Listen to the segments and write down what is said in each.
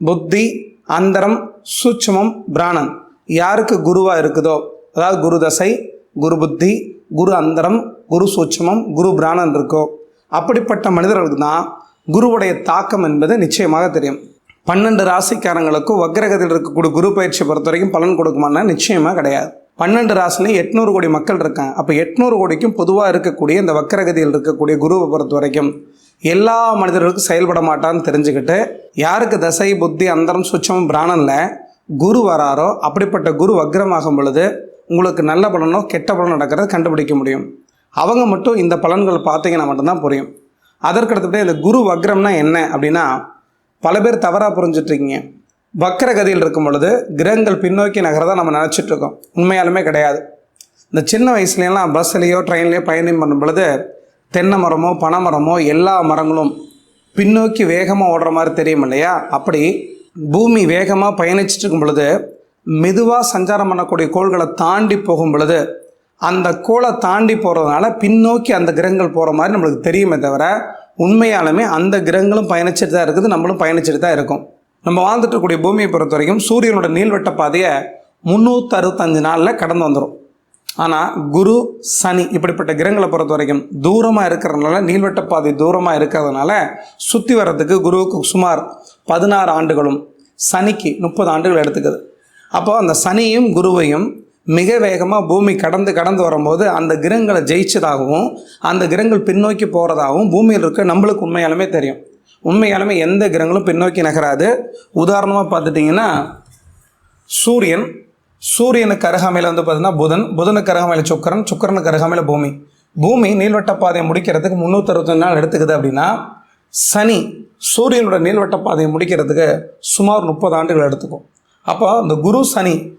புத்தி அந்தரம் சூட்சுமம் பிராணன் யாருக்கு குருவாக இருக்குதோ அதாவது குரு தசை குரு புத்தி குரு அந்தரம் குரு சூட்சமம் குரு பிராணன் இருக்கோ அப்படிப்பட்ட மனிதர்களுக்கு தான் குருவுடைய தாக்கம் என்பது நிச்சயமாக தெரியும். பன்னெண்டு ராசிக்காரங்களுக்கும் வக்ரகத்தில் இருக்கக்கூடிய குரு பயிற்சி பொறுத்த வரைக்கும் பலன் கொடுக்குமானா நிச்சயமாக கிடையாது. பன்னெண்டு ராசிலையும் எட்நூறு கோடி மக்கள் இருக்காங்க. அப்போ எட்நூறு கோடிக்கும் பொதுவாக இருக்கக்கூடிய இந்த வக்கரகதியில் இருக்கக்கூடிய குருவை பொறுத்த வரைக்கும் எல்லா மனிதர்களுக்கும் செயல்பட மாட்டான்னு தெரிஞ்சுக்கிட்டு யாருக்கு தசை புத்தி அந்தரம் சுச்சம் பிராணனில் குரு வராரோ அப்படிப்பட்ட குரு வக்ரமாகும் பொழுது உங்களுக்கு நல்ல பலனோ கெட்ட பலனோ நடக்கிறத கண்டுபிடிக்க முடியும். அவங்க மட்டும் இந்த பலன்கள் பார்த்தீங்கன்னா மட்டும்தான் புரியும். அதற்கடுத்தபடி இந்த குரு வக்ரம்னா என்ன அப்படின்னா பல பேர் தவறாக புரிஞ்சிட்ருக்கீங்க. வக்ரகதியில் இருக்கும் பொழுது கிரகங்கள் பின்னோக்கி நகரதா நம்ம நினச்சிட்டு இருக்கோம் உண்மையாலுமே கிடையாது. இந்த சின்ன வயசுலையெல்லாம் பஸ்லேயோ ட்ரெயின்லேயோ பயணம் பண்ணும் பொழுது தென்னை மரமோ பனை மரமோ எல்லா மரங்களும் பின்னோக்கி வேகமாக ஓடுற மாதிரி தெரியும் இல்லையா? அப்படி பூமி வேகமாக பயணிச்சுட்டு இருக்கும் பொழுது மெதுவாக சஞ்சாரம் பண்ணக்கூடிய கோள்களை தாண்டி போகும் பொழுது அந்த கோளை தாண்டி போகிறதுனால பின்னோக்கி அந்த கிரகங்கள் போகிற மாதிரி நம்மளுக்கு தெரியுமே தவிர உண்மையாலுமே அந்த கிரகங்களும் பயணிச்சுட்டு தான் இருக்குது நம்மளும் பயணிச்சுட்டு தான் இருக்கும். நம்ம வாழ்ந்துட்டு பூமியை பொறுத்த வரைக்கும் சூரியனோட நீள்வட்ட பாதையை முந்நூற்றி அறுபத்தஞ்சு நாளில் கடந்து வந்துடும் ஆனால் குரு சனி இப்படிப்பட்ட கிரகங்களை பொறுத்த வரைக்கும் தூரமாக இருக்கிறதுனால நீள்வட்ட பாதை தூரமாக இருக்கிறதுனால சுற்றி வர்றதுக்கு குருவுக்கு சுமார் பதினாறு ஆண்டுகளும் சனிக்கு முப்பது ஆண்டுகள் எடுத்துக்குது. அப்போ அந்த சனியும் குருவையும் மிக வேகமாக பூமி கடந்து கடந்து வரும்போது அந்த கிரகங்களை ஜெயிச்சதாகவும் அந்த கிரகங்கள் பின்னோக்கி போகிறதாகவும் பூமியில் இருக்க நம்மளுக்கு உண்மையாலுமே தெரியும். உண்மையாலுமே எந்த கிரகங்களும் பின்னோக்கி நகராது. உதாரணமாக பார்த்துட்டிங்கன்னா சூரியன் சூரியனுக்கு அருகாமையில் வந்து பார்த்தீங்கன்னா புதன் புதனுக்கு அருகாமையில் சுக்கரன் சுக்கரனுக்கு அருகாமையில் பூமி. பூமி நீள்வட்ட பாதையை முடிக்கிறதுக்கு முந்நூற்றறுபத்தஞ்சு நாள் எடுத்துக்குது அப்படின்னா சனி சூரியனோட நீள்வட்ட பாதையை முடிக்கிறதுக்கு சுமார் முப்பது ஆண்டுகள் எடுத்துக்கும். அப்போ இந்த குரு சனி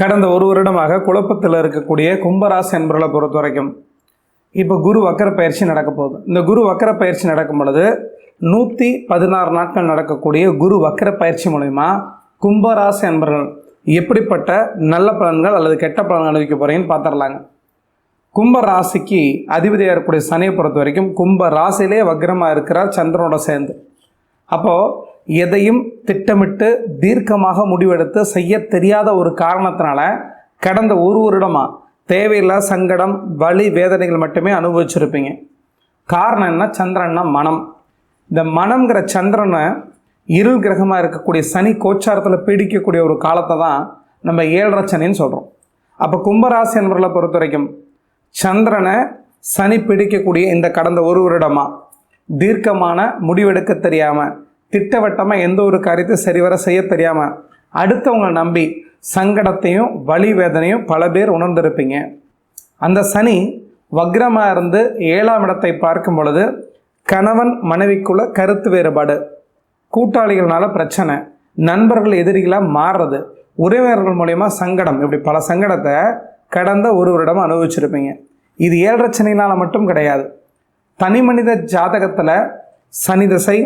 கடந்த ஒரு வருடமாக குழப்பத்தில் இருக்கக்கூடிய கும்பராசி என்பவர்களை பொறுத்த வரைக்கும் இப்போ குரு வக்கர பயிற்சி நடக்க போகுது. இந்த குரு வக்கர பயிற்சி நடக்கும் பொழுது நூற்றி பதினாறு நாட்கள் நடக்கக்கூடிய குரு வக்கர பயிற்சி மூலயமா கும்பராசி என்பவர்கள் எப்படிப்பட்ட நல்ல பலன்கள் அல்லது கெட்ட பலன்கள் அனுபவிக்க போகிறீங்கன்னு பார்த்துடலாங்க கும்ப ராசிக்கு அதிபதியாக இருக்கக்கூடிய சனியை பொறுத்த வரைக்கும் கும்ப ராசியிலே வக்ரமாக இருக்கிறார் சந்திரனோட சேர்ந்து. அப்போது எதையும் திட்டமிட்டு தீர்க்கமாக முடிவெடுத்து செய்ய தெரியாத ஒரு காரணத்தினால கடந்த ஒரு வருடமாக தேவையில்லாத சங்கடம் வலி வேதனைகள் மட்டுமே அனுபவிச்சிருப்பீங்க. காரணம் என்ன? சந்திரன்னா மனம். இந்த மனம்ங்கிற சந்திரனை இருள் கிரகமாக இருக்கக்கூடிய சனி கோச்சாரத்தில் பீடிக்கக்கூடிய ஒரு காலத்தை தான் நம்ம ஏழரை சனின்னு சொல்கிறோம் அப்போ கும்பராசி என்பவர்களை பொறுத்த வரைக்கும் சந்திரனை சனி பிடிக்கக்கூடிய இந்த கடந்த ஒரு வருடமாக தீர்க்கமான முடிவெடுக்க தெரியாமல் திட்டவட்டமாக எந்த ஒரு காரியத்தை சரிவர செய்ய தெரியாமல் அடுத்தவங்களை நம்பி சங்கடத்தையும் வலி வேதனையும் பல பேர் உணர்ந்திருப்பீங்க. அந்த சனி வக்ரமாக இருந்து ஏழாம் இடத்தை பார்க்கும் பொழுது கணவன் மனைவிக்குள்ள கருத்து வேறுபாடு கூட்டாளிகள்னால பிரச்சனை நண்பர்கள் எதிரிகளாக மாறுறது உறவினர்கள் மூலயமா சங்கடம் இப்படி பல சங்கடத்தை கடந்த ஒரு வருடம் அனுபவிச்சிருப்பீங்க. இது ஏழரை சனினால் மட்டும் கிடையாது. தனி மனித ஜாதகத்தில் சனி திசை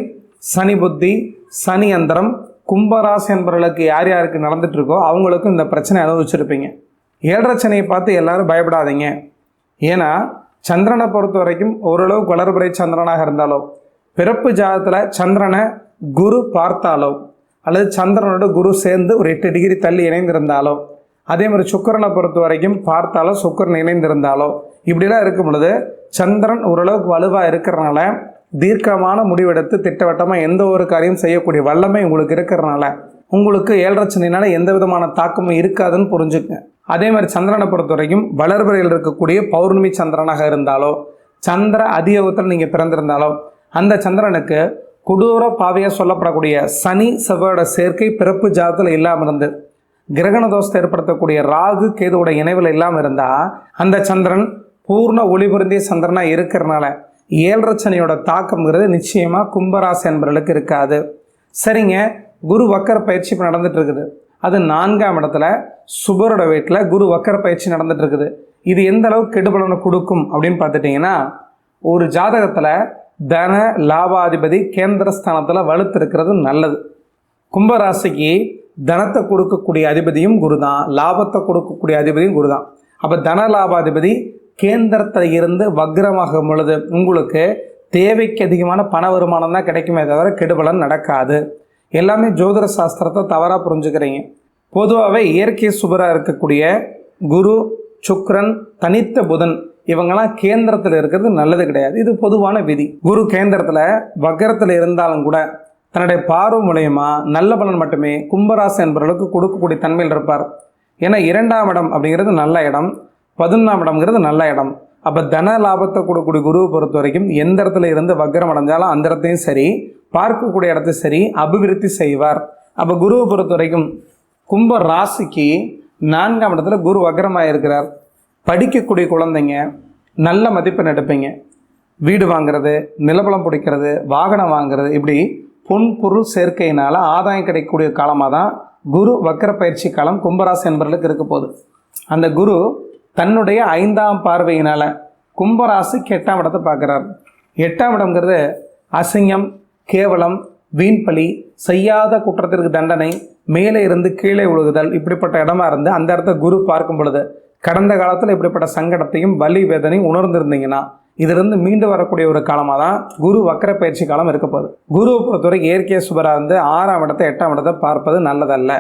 சனி புத்தி சனி அந்தரம் கும்பராசி என்பவர்களுக்கு யார் யாருக்கு நடந்துட்டு இருக்கோ அவங்களுக்கும் இந்த பிரச்சனை அனுபவிச்சிருப்பீங்க. ஏழரை சனியை பார்த்து எல்லாரும் பயப்படாதீங்க. ஏன்னா சந்திரனை பொறுத்த வரைக்கும் ஓரளவு வளர்புரை சந்திரனாக இருந்தாலோ பிறப்பு ஜாதத்தில் சந்திரனை குரு பார்த்தாலோ அல்லது சந்திரனோட குரு சேர்ந்து ஒரு எட்டு டிகிரி தள்ளி இணைந்திருந்தாலோ அதே மாதிரி சுக்கரனை பொறுத்த வரைக்கும் பார்த்தாலோ சுக்கரன் இணைந்திருந்தாலோ இப்படிலாம் இருக்கும் பொழுது சந்திரன் ஓரளவுக்கு வலுவாக இருக்கிறனால தீர்க்கமான முடிவெடுத்து திட்டவட்டமாக எந்த ஒரு காரியம் செய்யக்கூடிய வல்லமை உங்களுக்கு இருக்கிறனால உங்களுக்கு ஏழரை சனினால எந்த விதமான தாக்கமும் இருக்காதுன்னு புரிஞ்சுக்கங்க. அதே மாதிரி சந்திரனை பொறுத்த வரைக்கும் வளர்பிறையில் இருக்கக்கூடிய பௌர்ணமி சந்திரனாக இருந்தாலோ சந்திர அதியோகத்தில் நீங்கள் பிறந்திருந்தாலோ அந்த சந்திரனுக்கு கொடூர பாவையாக சொல்லப்படக்கூடிய சனி செவ்வாயோட சேர்க்கை பிறப்பு ஜாதத்தில் இல்லாமல் இருந்து கிரகண தோஷத்தை ஏற்படுத்தக்கூடிய ராகு கேதுவோட இணைவில் இல்லாமல் இருந்தால் அந்த சந்திரன் பூர்ண ஒளி பொருந்திய சந்திரனாக இருக்கிறனால ஏழரை சனியோட தாக்கம்ங்கிறது நிச்சயமாக கும்பராசி என்பவர்களுக்கு இருக்காது. சரிங்க குரு வக்கர பயிற்சி இப்போ நடந்துட்டு இருக்குது அது நான்காம் இடத்துல சுபரோட வீட்டில் குரு வக்கர பயிற்சி நடந்துட்டு இருக்குது இது எந்த அளவுக்கு கெடுபலனை கொடுக்கும் அப்படின்னு பார்த்துட்டிங்கன்னா ஒரு ஜாதகத்தில் தன லாபாதிபதி கேந்திரஸ்தானத்தில் வலுத்திருக்கிறது நல்லது. கும்பராசிக்கு தனத்தை கொடுக்கக்கூடிய அதிபதியும் குரு தான் லாபத்தை கொடுக்கக்கூடிய அதிபதியும் குரு தான் அப்போ தன லாபாதிபதி கேந்திரத்தில் இருந்து வக்ரமாகும் பொழுது உங்களுக்கு தேவைக்கு அதிகமான பண வருமானம் தான் கிடைக்குமே தவிர கெடுபலன் நடக்காது. எல்லாமே ஜோதிட சாஸ்திரத்தை தவறாக புரிஞ்சுக்கிறீங்க. பொதுவாகவே இயற்கை சுபராக இருக்கக்கூடிய குரு சுக்ரன் தனித்த புதன் இவங்கெல்லாம் கேந்திரத்தில் இருக்கிறது நல்லது கிடையாது. இது பொதுவான விதி. குரு கேந்திரத்தில் வக்கரத்தில் இருந்தாலும் கூட தன்னுடைய பார்வை மூலயமா நல்ல பலன் மட்டுமே கும்பராசி என்பவர்களுக்கு கொடுக்கக்கூடிய தன்மையில் இருப்பார். ஏன்னா இரண்டாம் இடம் அப்படிங்கிறது நல்ல இடம். பதினொன்றாம் இடம்ங்கிறது நல்ல இடம். அப்போ தன லாபத்தை கொடுக்கக்கூடிய குருவை பொறுத்த வரைக்கும் எந்த இடத்துல இருந்து வக்ரம் அடைஞ்சாலும் அந்த இடத்தையும் சரி பார்க்கக்கூடிய இடத்தையும் சரி அபிவிருத்தி செய்வார். அப்போ குருவை பொறுத்த வரைக்கும் கும்ப ராசிக்கு நான்காம் இடத்துல குரு வக்ரமாக இருக்கிறார். படிக்கக்கூடிய குழந்தைங்க நல்ல மதிப்பெண் எடுப்பீங்க. வீடு வாங்குறது நிலபலம் பிடிக்கிறது வாகனம் வாங்குறது இப்படி பொன் பொருள் சேர்க்கையினால் ஆதாயம் கிடைக்கக்கூடிய காலமாக தான் குரு வக்கர பயிற்சி காலம் கும்பராசி என்பர்களுக்கு இருக்க போகுது. அந்த குரு தன்னுடைய ஐந்தாம் பார்வையினால் கும்பராசிக்கு எட்டாம் இடத்தை பார்க்குறார். எட்டாம் இடம்ங்கிறது அசிங்கம் கேவலம் வீண்பலி செய்யாத குற்றத்திற்கு தண்டனை மேலே இருந்து கீழே விழுகுதல் இப்படிப்பட்ட இடமா இருந்து அந்த இடத்த குரு பார்க்கும் பொழுது கடந்த காலத்தில் இப்படிப்பட்ட சங்கடத்தையும் வலி வேதனையும் உணர்ந்திருந்தீங்கன்னா இதிலிருந்து மீண்டு வரக்கூடிய ஒரு காலமாக தான் குரு வக்கர பயிற்சி காலம் இருக்க போகுது. குருவை பொறுத்தவரை இயற்கை சுபராக இருந்து ஆறாம் இடத்தை எட்டாம் இடத்தை பார்ப்பது நல்லதல்ல.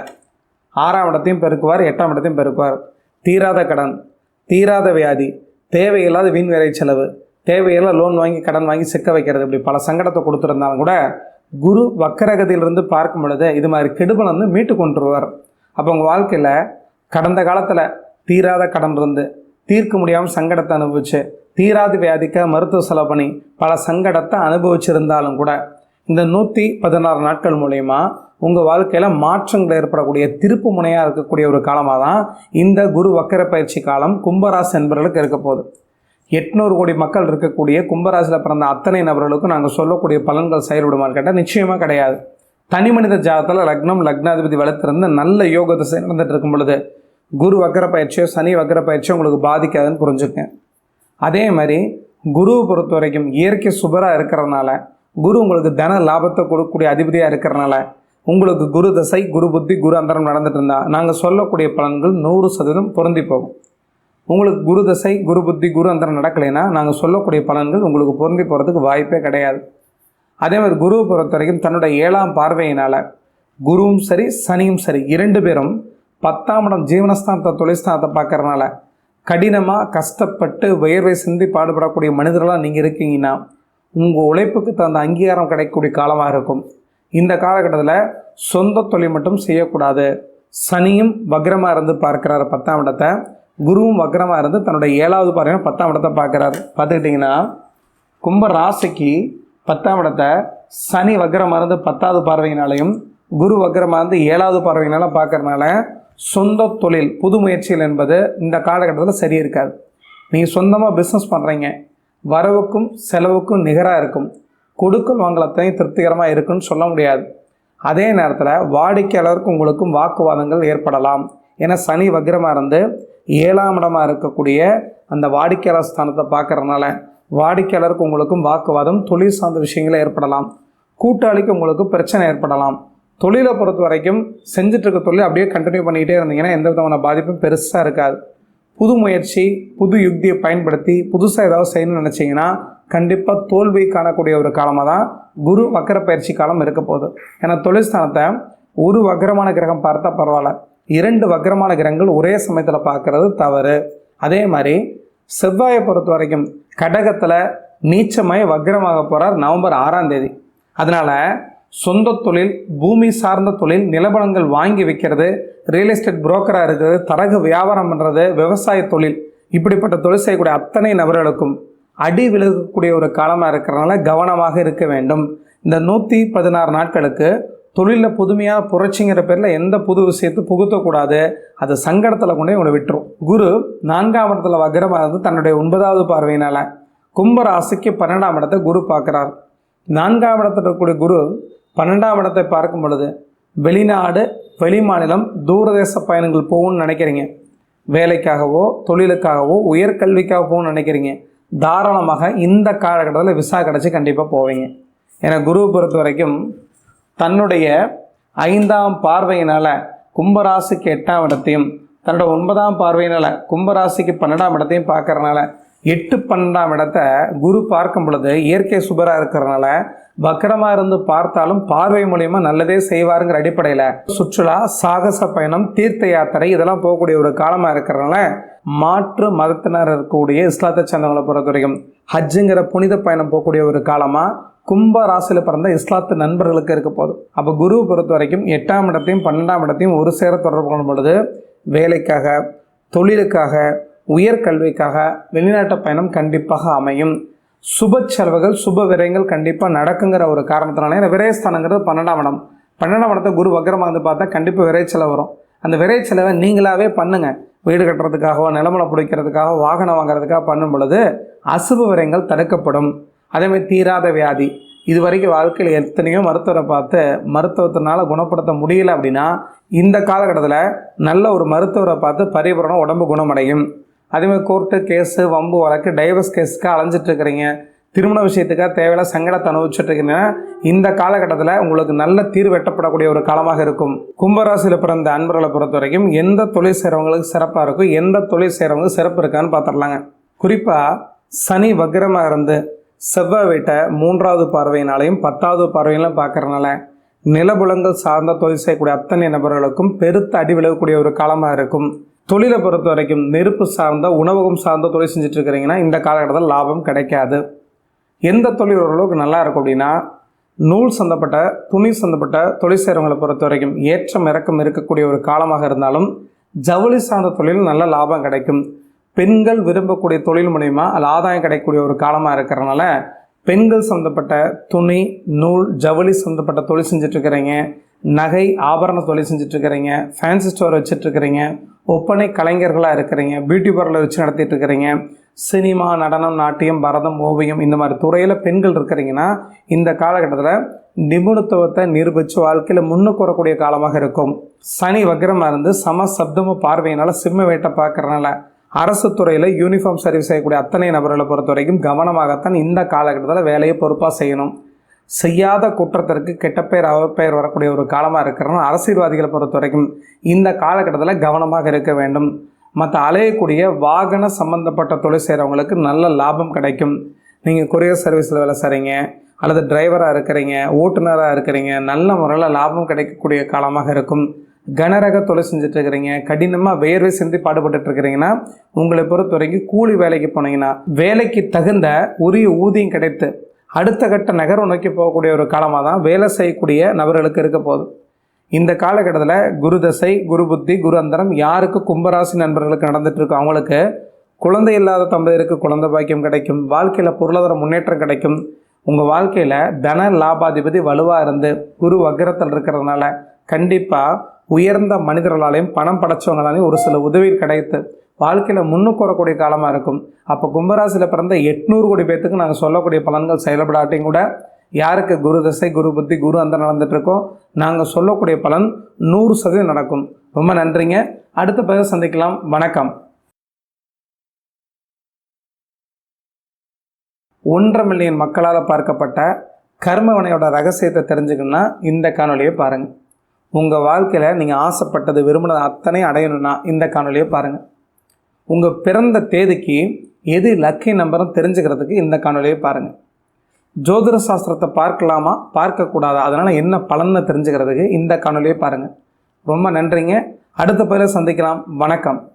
ஆறாம் இடத்தையும் பெருக்குவார் எட்டாம் இடத்தையும் பெருக்குவார். தீராத கடன் தீராத வியாதி தேவையில்லாத வீண் வேலை செலவு தேவையில்லாத லோன் வாங்கி கடன் வாங்கி சிக்க வைக்கிறது இப்படி பல சங்கடத்தை கொடுத்துருந்தாலும் கூட குரு வக்கரகதியிலிருந்து பார்க்கும் பொழுது இது மாதிரி கெடுபல் வந்து மீட்டு கொண்டுருவார். அப்போ உங்கள் வாழ்க்கையில் கடந்த காலத்தில் தீராத கடன் இருந்து தீர்க்க முடியாமல் சங்கடத்தை அனுபவிச்சு தீராத வியாதிக்க மருத்துவ செலவு பண்ணி பல சங்கடத்தை அனுபவிச்சிருந்தாலும் கூட இந்த நூற்றி பதினாறு நாட்கள் மூலயமா உங்கள் வாழ்க்கையில் மாற்றங்கள் ஏற்படக்கூடிய திருப்பு முனையாக இருக்கக்கூடிய ஒரு காலமாக தான் இந்த குரு வக்கர பயிற்சி காலம் கும்பராசி என்பவர்களுக்கு இருக்க போகுது. எட்நூறு கோடி மக்கள் இருக்கக்கூடிய கும்பராசியில் பிறந்த அத்தனை நபர்களுக்கும் நாங்கள் சொல்லக்கூடிய பலன்கள் செயல்படுமான்னு கேட்டால் நிச்சயமாக கிடையாது. தனி மனித ஜாதத்தில் லக்னம் லக்னாதிபதி வளர்த்திருந்து நல்ல யோக திசை நடந்துட்டு இருக்கும் பொழுது குரு வக்கர பயிற்சியோ சனி வக்கர பயிற்சியோ உங்களுக்கு பாதிக்காதுன்னு புரிஞ்சுக்கேன் அதே மாதிரி குருவை பொறுத்த வரைக்கும் இயற்கை சுபராக இருக்கிறதுனால குரு உங்களுக்கு தன லாபத்தை கொடுக்கக்கூடிய அதிபதியாக இருக்கிறனால உங்களுக்கு குரு தசை குரு புத்தி குரு அந்தரம் நடந்துட்டு இருந்தா நாங்கள் சொல்லக்கூடிய பலன்கள் நூறு சதவீதம் பொருந்தி போகும். உங்களுக்கு குரு தசை குரு புத்தி குரு அந்தரம் நடக்கலைன்னா நாங்கள் சொல்லக்கூடிய பலன்கள் உங்களுக்கு பொருந்தி போகிறதுக்கு வாய்ப்பே கிடையாது. அதே மாதிரி குரு பொறுத்த வரைக்கும் தன்னுடைய ஏழாம் பார்வையினால் குருவும் சரி சனியும் சரி இரண்டு பேரும் பத்தாம் இடம் ஜீவனஸ்தானத்தை தொழில்ஸ்தானத்தை பார்க்குறதுனால கடினமாக கஷ்டப்பட்டு வியர்வை சிந்தி பாடுபடக்கூடிய மனிதர்களாக நீங்கள் இருக்கீங்கன்னா உங்கள் உழைப்புக்கு தகுந்த அங்கீகாரம் கிடைக்கக்கூடிய காலமாக இருக்கும். இந்த காலகட்டத்தில் சொந்த தொழில் மட்டும் செய்யக்கூடாது. சனியும் வக்ரமாக இருந்து பார்க்குறாரு பத்தாம் இடத்தை. குருவும் வக்ரமாக இருந்து தன்னுடைய ஏழாவது பார்வையும் பத்தாம் இடத்தை பார்க்குறாரு. பார்த்துக்கிட்டிங்கன்னா கும்ப ராசிக்கு பத்தாம் இடத்தை சனி வக்ரமாக இருந்து பத்தாவது பார்வையினாலையும் குரு வக்ரமாக இருந்து ஏழாவது பார்வையினால பார்க்கறனால சொந்த தொழில் புது முயற்சிகள் என்பது இந்த காலகட்டத்தில் சரி இருக்காது நீங்கள் சொந்தமாக பிஸ்னஸ் பண்ணுறீங்க வரவுக்கும் செலவுக்கும் நிகராக இருக்கும். கொடுக்கல் வாங்கலத்தையும் திருப்திகரமாக இருக்குன்னு சொல்ல முடியாது. அதே நேரத்தில் வாடிக்கையாளருக்கு உங்களுக்கும் வாக்குவாதங்கள் ஏற்படலாம். ஏன்னா சனி வக்ரமாக இருந்து ஏழாம் இடமாக இருக்கக்கூடிய அந்த வாடிக்கையாளர் ஸ்தானத்தை பார்க்குறதுனால வாடிக்கையாளருக்கு உங்களுக்கும் வாக்குவாதம் தொழில் சார்ந்த விஷயங்கள ஏற்படலாம். கூட்டாளிக்கு உங்களுக்கு பிரச்சனை ஏற்படலாம். தொழிலை பொறுத்த வரைக்கும் செஞ்சிட்ருக்க இருக்க தொழில் அப்படியே கண்டினியூ பண்ணிக்கிட்டே இருந்தீங்கன்னா எந்த விதமான பாதிப்பும் பெருசாக இருக்காது. புது முயற்சி புது யுக்தியை பயன்படுத்தி புதுசாக ஏதாவது செய்யணும்னு நினச்சிங்கன்னா கண்டிப்பாக தோல்வி காணக்கூடிய ஒரு காலமாக தான் குரு வக்கர பயிற்சி காலம் இருக்க போகுது. ஏன்னா தொழில்ஸ்தானத்தை ஒரு வக்கரமான கிரகம் பார்த்தா பரவாயில்ல. இரண்டு வக்கரமான கிரகங்கள் ஒரே சமயத்தில் பார்க்கறது தவறு. அதே மாதிரி செவ்வாயை பொறுத்த வரைக்கும் கடகத்தில் நீச்சமாய் வக்ரமாக போகிறார் நவம்பர் ஆறாம் தேதி. அதனால் சொந்த தொழில் பூமி சார்ந்த தொழில் நிலபலங்கள் வாங்கி விற்கிறது ரியல் எஸ்டேட் புரோக்கராக இருக்கிறது தரகு வியாபாரம் பண்ணுறது விவசாய தொழில் இப்படிப்பட்ட தொழில் செய்யக்கூடிய அத்தனை நபர்களுக்கும் அடி விலகக்கூடிய ஒரு காலமாக இருக்கிறனால கவனமாக இருக்க வேண்டும். இந்த நூற்றி பதினாறு நாட்களுக்கு தொழிலில் புதுமையாக புரட்சிங்கிற பேரில் எந்த புது விஷயத்தை புகுத்தக்கூடாது அது சங்கடத்தில் கொண்டு போய் உங்களை விட்டுரும். குரு நான்காம் இடத்துல வக்ரமாக இருந்து தன்னுடைய ஒன்பதாவது பார்வையினால் கும்பராசிக்கு பன்னெண்டாம் இடத்தை குரு பார்க்குறார். நான்காம் இடத்துல இருக்கக்கூடிய குரு பன்னெண்டாம் இடத்தை பார்க்கும் பொழுது வெளிநாடு வெளிமாநிலம் தூரதேச பயணங்கள் போகணும்னு நினைக்கிறீங்க. வேலைக்காகவோ தொழிலுக்காகவோ உயர்கல்விக்காக போகணும்னு நினைக்கிறீங்க. தாராளமாக இந்த காலகட்டத்தில் விசா கிடச்சி கண்டிப்பாக போவீங்க. ஏன்னா குருவை பொறுத்த வரைக்கும் தன்னுடைய ஐந்தாம் பார்வையினால் கும்பராசிக்கு எட்டாம் இடத்தையும் தன்னோட ஒன்பதாம் பார்வையினால் கும்பராசிக்கு பன்னெண்டாம் இடத்தையும் பார்க்குறனால எட்டு பன்னெண்டாம் இடத்த குரு பார்க்கும் பொழுது இயற்கை சுபராக இருக்கிறனால வக்கரமாக இருந்து பார்த்தாலும் பார்வை மூலியமா நல்லதே செய்வாருங்கிற அடிப்படையில் சுற்றுலா சாகச பயணம் தீர்த்த யாத்திரை இதெல்லாம் போகக்கூடிய ஒரு காலமாக இருக்கிறனால மாற்று மதத்தினர் இருக்கக்கூடிய இஸ்லாத்தை சேர்ந்தவங்களை பொறுத்த வரைக்கும் ஹஜ்ஜுங்கிற புனித பயணம் போகக்கூடிய ஒரு காலமாக கும்ப ராசியில் பிறந்த இஸ்லாத்து நண்பர்களுக்கு இருக்க போதும் அப்போ குருவை பொறுத்த வரைக்கும் எட்டாம் இடத்தையும் பன்னெண்டாம் இடத்தையும் ஒரு சேர தொடர்பு கொள்ளும் பொழுது வேலைக்காக தொழிலுக்காக உயர்கல்விக்காக வெளிநாட்டு பயணம் கண்டிப்பாக அமையும். சுப செலவுகள் சுப விரயங்கள் கண்டிப்பாக நடக்குங்கிற ஒரு காரணத்தினால ஏன்னா விரயஸ்தானங்கிறது பன்னெண்டாம் இடம். பன்னெண்டாம் இடத்தை குரு வக்கரமாக வந்து பார்த்தா கண்டிப்பாக விரை செலவு வரும். அந்த விரை செலவை நீங்களாவே பண்ணுங்க. வீடு கட்டுறதுக்காகவோ நிலமலை பிடிக்கிறதுக்காக வாகனம் வாங்குறதுக்காக பண்ணும் பொழுது அசுப விரயங்கள் தடுக்கப்படும். அதேமாதிரி தீராத வியாதி. இது வரைக்கும் வாழ்க்கையில் எத்தனையோ மருத்துவரை பார்த்து மருத்துவத்தினால குணப்படுத்த முடியல அப்படின்னா இந்த காலகட்டத்தில் நல்ல ஒரு மருத்துவரை பார்த்து பரிபூரணம் உடம்பு குணமடையும். அதேமாதிரி கோர்ட்டு கேஸு வம்பு வழக்கு டைவர்ஸ் கேஸுக்கு அலைஞ்சிட்ருக்கிறீங்க திருமண விஷயத்துக்காக தேவையில்ல சங்கடத்தை அனுபவிச்சுட்ருக்கீங்கன்னா இந்த காலகட்டத்தில் உங்களுக்கு நல்ல தீர்வு எட்டப்படக்கூடிய ஒரு காலமாக இருக்கும். கும்பராசியில் பிறந்த அன்பர்களை பொறுத்த வரைக்கும் எந்த தொழில் செய்கிறவங்களுக்கு சிறப்பாக இருக்கும் எந்த தொழில் செய்கிறவங்களுக்கு சிறப்பு இருக்கான்னு பார்த்துடலாங்க குறிப்பாக சனி வக்ரமாக இருந்து செவ்வாய் வீட்டை மூன்றாவது பார்வையினாலையும் பத்தாவது பார்வையிலும் பார்க்குறனால நிலபுலங்கள் சார்ந்த தொழில் செய்யக்கூடிய அத்தனை நபர்களுக்கும் பெருத்த அடி விலகக்கூடிய ஒரு காலமாக இருக்கும். தொழிலை பொறுத்த வரைக்கும் நெருப்பு சார்ந்த உணவகம் சார்ந்த தொழில் செஞ்சுட்டு இருக்கிறீங்கன்னா இந்த காலகட்டத்தில் லாபம் கிடைக்காது. எந்த தொழில் ஓரளவுக்கு நல்லா இருக்கும் அப்படின்னா நூல் சந்தப்பட்ட துணி சந்தப்பட்ட தொழில் செய்கிறவங்களை பொறுத்த வரைக்கும் ஏற்றம் இறக்கம் இருக்கக்கூடிய ஒரு காலமாக இருந்தாலும் ஜவுளி சார்ந்த தொழில் நல்ல லாபம் கிடைக்கும். பெண்கள் விரும்பக்கூடிய தொழில் மூலிமா அதில் ஆதாயம் கிடைக்கக்கூடிய ஒரு காலமாக இருக்கிறனால பெண்கள் சம்மந்தப்பட்ட துணி நூல் ஜவுளி சம்மந்தப்பட்ட தொழில் செஞ்சிட்ருக்கிறீங்க. நகை ஆபரண தொழில் செஞ்சிட்ருக்கிறீங்க. Fancy store வச்சிட்ருக்கிறீங்க. ஒப்பனை கலைஞர்களாக இருக்கிறீங்க பியூட்டி பார்லர் வச்சு நடத்திட்டு இருக்கிறீங்க சினிமா நடனம் நாட்டியம் பரதம் ஓவியம் இந்த மாதிரி துறையில் பெண்கள் இருக்கிறீங்கன்னா இந்த காலகட்டத்தில் நிபுணத்துவத்தை நிரூபித்து வாழ்க்கையில் முன்னுக்கு வரக்கூடிய காலமாக இருக்கும். சனி வக்ரமாக இருந்து சம சப்தம பார்வையினால் சிம்ம வேட்டை பார்க்கறனால அரசு துறையில் யூனிஃபார்ம் சர்வீஸ் செய்யக்கூடிய அத்தனை நபர்களை பொறுத்த வரைக்கும் கவனமாகத்தான் இந்த காலகட்டத்தில் வேலையை பொறுப்பாக செய்யணும். செய்யாத குற்றத்திற்கு கெட்ட பெயர் அவப்பெயர் வரக்கூடிய ஒரு காலமாக இருக்கிறனால அரசியல்வாதிகளை பொறுத்த வரைக்கும் இந்த காலகட்டத்தில் கவனமாக இருக்க வேண்டும். மற்ற அலையக்கூடிய வாகன சம்மந்தப்பட்ட தொழில் செய்கிறவங்களுக்கு நல்ல லாபம் கிடைக்கும். நீங்கள் கொரியர் சர்வீஸில் வேலை செய்கிறீங்க அல்லது டிரைவராக இருக்கிறீங்க ஓட்டுநராக இருக்கிறீங்க நல்ல முறையில் லாபம் கிடைக்கக்கூடிய காலமாக இருக்கும். கனரக தொழில் செஞ்சுட்டு இருக்கிறீங்க கடினமாக வேர்வை சிந்தி பாடுபட்டு இருக்கிறீங்கன்னா உங்களை பொறுத்த வரைக்கும் கூலி வேலைக்கு போனீங்கன்னா வேலைக்கு தகுந்த உரிய ஊதியம் கிடைத்து அடுத்த கட்ட நகரம் நோக்கி போகக்கூடிய ஒரு காலமாக தான் வேலை செய்யக்கூடிய நபர்களுக்கு இருக்க போகுது. இந்த காலகட்டத்தில் குரு தசை குரு புத்தி குரு அந்தரம் யாருக்கு கும்பராசி நண்பர்களுக்கு நடந்துட்டு இருக்கோ அவங்களுக்கு குழந்தை இல்லாத தம்பதியருக்கு குழந்தை பாக்கியம் கிடைக்கும் வாழ்க்கையில் பொருளாதார முன்னேற்றம் கிடைக்கும். உங்கள் வாழ்க்கையில் தன லாபாதிபதி வலுவாக இருந்து குரு வக்ரத்தில் இருக்கிறதுனால கண்டிப்பாக உயர்ந்த மனிதர்களாலையும் பணம் படைச்சவங்களாலையும் ஒரு சில உதவி கிடைத்து வாழ்க்கையில் முன்னுக்கு வரக்கூடிய காலமாக இருக்கும். அப்போ கும்பராசியில் பிறந்த எட்நூறு கோடி பேர்த்துக்கு நாங்கள் சொல்லக்கூடிய பலன்கள் செயல்படாட்டையும் கூட யாருக்கு குரு தசை குரு புத்தி குரு அந்த நடந்துட்டு நாங்கள் சொல்லக்கூடிய பலன் நூறு சதவீதம் நடக்கும். ரொம்ப நன்றிங்க. அடுத்த பிறகு சந்திக்கலாம். வணக்கம். ஒன்றரை மில்லியன் மக்களால் பார்க்கப்பட்ட கர்மவனையோட ரகசியத்தை தெரிஞ்சுக்கணும்னா இந்த காணொலியை பாருங்கள் உங்கள் வாழ்க்கையில் நீங்கள் ஆசைப்பட்டது விரும்பினது அத்தனை அடையணும்னா இந்த காணொலியை பாருங்கள் உங்கள் பிறந்த தேதிக்கு எது லக்கி நம்பரும் தெரிஞ்சுக்கிறதுக்கு இந்த காணொலியை பாருங்கள் ஜோதிட சாஸ்திரத்தை பார்க்கலாமா? பார்க்கக்கூடாதா? அதனால் என்ன பலன்னு தெரிஞ்சுக்கிறதுக்கு இந்த காணொலியை பாருங்கள் ரொம்ப நன்றிங்க. அடுத்த பதில சந்திக்கலாம். வணக்கம்.